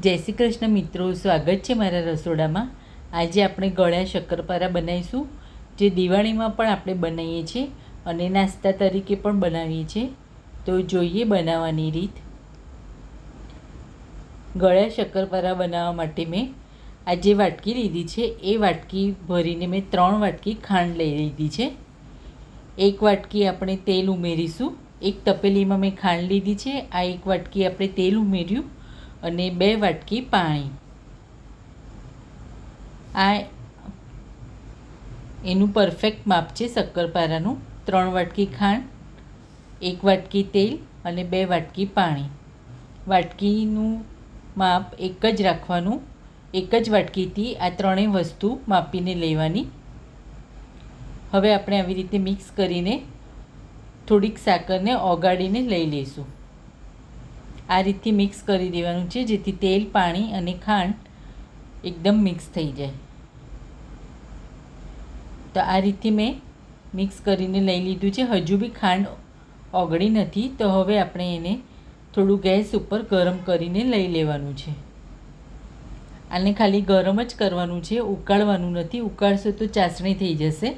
જય શ્રી કૃષ્ણ મિત્રો, સ્વાગત છે મારા રસોડામાં. આજે આપણે ગળ્યા શક્કરપારા બનાવીશું, જે દિવાળીમાં પણ આપણે બનાવીએ છીએ અને નાસ્તા તરીકે પણ બનાવીએ છીએ. તો જોઈએ બનાવવાની રીત. ગળ્યા શક્કરપારા બનાવવા માટે મેં આ જે વાટકી લીધી છે. એ વાટકી ભરીને મેં ત્રણ વાટકી ખાંડ લઈ લીધી છે. એક વાટકી આપણે તેલ ઉમેરીશું. એક તપેલીમાં મેં ખાંડ લીધી છે. આ એક વાટકી આપણે તેલ ઉમેર્યું. અને બે વાટકી પાણી. આ એનું પરફેક્ટ માપ છે શક્કરપારાનું. ત્રણ વાટકી ખાંડ, એક વાટકી તેલ અને બે વાટકી પાણી. વાટકીનું માપ એક જ રાખવાનું. એક જ વાટકીથી આ ત્રણેય વસ્તુ માપીને લેવાની. હવે આપણે આવી રીતે મિક્સ કરીને થોડીક સાકરને ઓગાળીને લઈ લઈશું. આ રીતથી મિક્સ કરી દેવાનું છે, જેથી તેલ, પાણી અને ખાંડ એકદમ મિક્સ થઈ જાય. તો આ રીતથી મેં મિક્સ કરીને લઈ લીધું છે. હજુ બી ખાંડ ઓગળી નથી, તો હવે આપણે એને થોડું ગેસ ઉપર ગરમ કરીને લઈ લેવાનું છે. આને ખાલી ગરમ જ કરવાનું છે, ઉકાળવાનું નથી. ઉકાળશો તો ચાસણી થઈ જશે.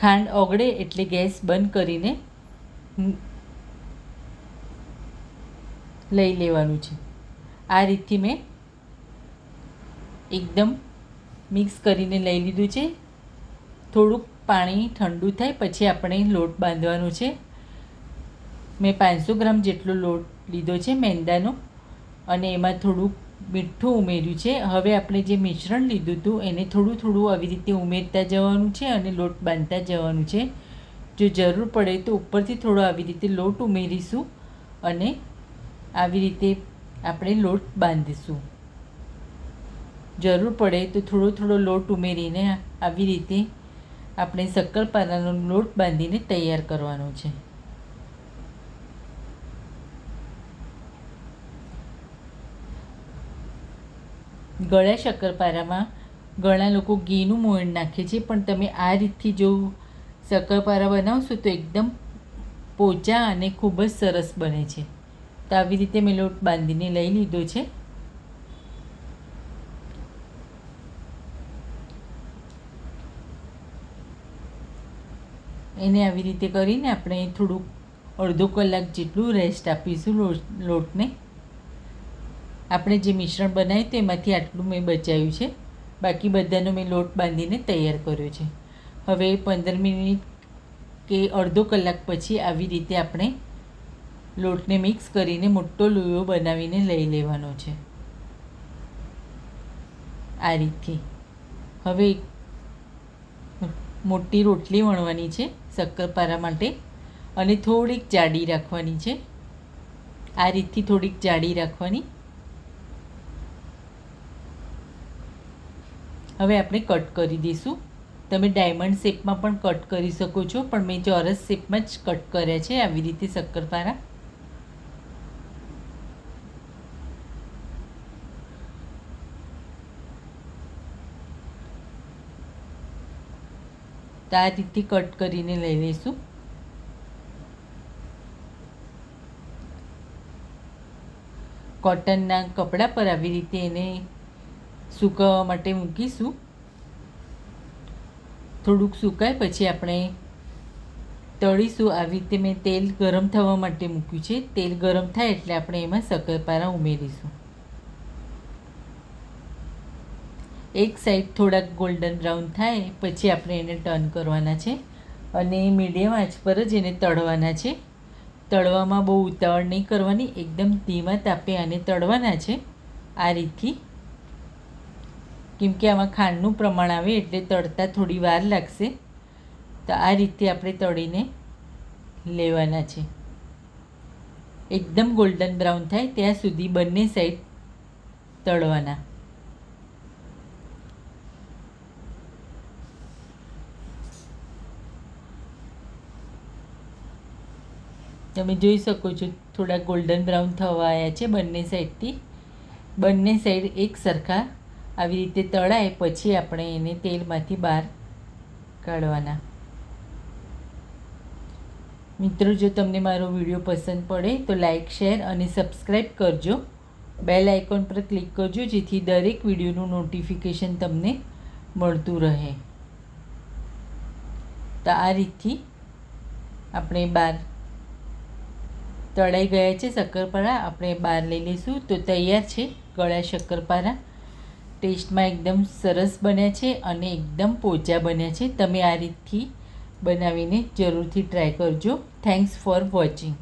ખાંડ ઓગળે એટલે ગેસ બંધ કરીને લઈ લેવાનું છે. આ રીતથી મેં એકદમ મિક્સ કરીને લઈ લીધું છે. થોડુંક પાણી ઠંડુ થાય પછી આપણે લોટ બાંધવાનો છે. મેં પાંચસો ગ્રામ જેટલો લોટ લીધો છે મેંદાનો અને એમાં થોડુંક મીઠું ઉમેર્યું છે. હવે આપણે જે મિશ્રણ લીધું હતું એને થોડું થોડું આવી રીતે ઉમેરતા જવાનું છે અને લોટ બાંધતા જવાનું છે. જો જરૂર પડે તો ઉપરથી થોડો આવી રીતે લોટ ઉમેરીશું અને આવી રીતે આપણે લોટ બાંધીશું. જરૂર પડે તો થોડો થોડો લોટ ઉમેરીને આવી રીતે આપણે શક્કરપારાનો લોટ બાંધીને તૈયાર કરવાનો છે. ગળ્યા શક્કરપારામાં ઘણા લોકો ઘીનું મોણ નાખે છે, પણ તમે આ રીતથી જો શક્કરપારા બનાવશો તો એકદમ પોચા અને ખૂબ જ સરસ બને છે. તો આવી રીતે મેં લોટ બાંધીને લઈ લીધો છે. એને આવી રીતે કરીને આપણે થોડુંક અડધો કલાક જેટલું રેસ્ટ આપીશું લોટને. આપણે જે મિશ્રણ બનાવ્યું તેમાંથી આટલું મેં બચાવ્યું છે. બાકી બધાનો મેં લોટ બાંધીને તૈયાર કર્યો છે. હવે પંદર મિનિટ કે અડધો કલાક પછી આવી રીતે આપણે લોટને મિક્સ કરીને મોટો લોયો બનાવીને લઈ લેવાનો છે. આ રીતથી હવે મોટી રોટલી વણવાની છે શક્કરપારા માટે અને થોડીક જાડી રાખવાની છે. આ રીતથી થોડીક જાડી રાખવાની. હવે આપણે કટ કરી દઈશું. તમે ડાયમંડ શેપમાં પણ કટ કરી શકો છો, પણ મેં ચોરસ શેપમાં જ કટ કર્યા છે, આવી રીતે શક્કરપારા. તો આ કટ કરીને લઈ લઈશું. કોટનના કપડા પર આવી રીતે એને સૂકવવા માટે મૂકીશું. થોડુંક સુકાય પછી આપણે તળીશું. આવી રીતે મેં તેલ ગરમ થવા માટે મૂક્યું છે. તેલ ગરમ થાય એટલે આપણે એમાં શક્કરપારા ઉમેરીશું. એક સાઈડ થોડાક ગોલ્ડન બ્રાઉન થાય, પછી આપણે એને ટર્ન કરવાના છે. અને મીડિયમ આંચ પર જ એને તળવાના છે. તળવામાં બહુ ઉતાવળ નહીં કરવાની, એકદમ ધીમા તાપે આને તળવાના છે. આ રીતથી. કેમકે આમાં ખાંડનું પ્રમાણ આવે એટલે તળતા થોડી વાર લાગશે. તો આ રીતે આપણે તળીને લેવાના છે. એકદમ ગોલ્ડન બ્રાઉન થાય, ત્યાં સુધી બંને સાઈડ તળવાના. તમે જોઈ શકો છો, થોડા ગોલ્ડન બ્રાઉન થવા આવ્યા છે બંને સાઈડથી બંને સાઈડ એક સરખા. આવી રીતે તળાય પછી આપણે એને તેલમાંથી બહાર કાઢવાના. મિત્રો, જો તમને મારો વીડિયો પસંદ પડે તો લાઇક શેર અને સબસ્ક્રાઈબ કરજો. બેલ આઇકોન પર ક્લિક કરજો, જેથી દરેક વિડીયોનું નોટિફિકેશન તમને મળતું રહે. તો આ રીતથી આપણે બાર તળાઈ ગયા છે શક્કરપારા. આપણે બહાર લઈ લઈશું. તો તૈયાર છે ગળ્યા શક્કરપારા. ટેસ્ટમાં એકદમ સરસ બન્યા છે અને એકદમ પોચા બન્યા છે. તમે આ રીતથી બનાવીને જરૂરથી ટ્રાય કરજો. Thanks for watching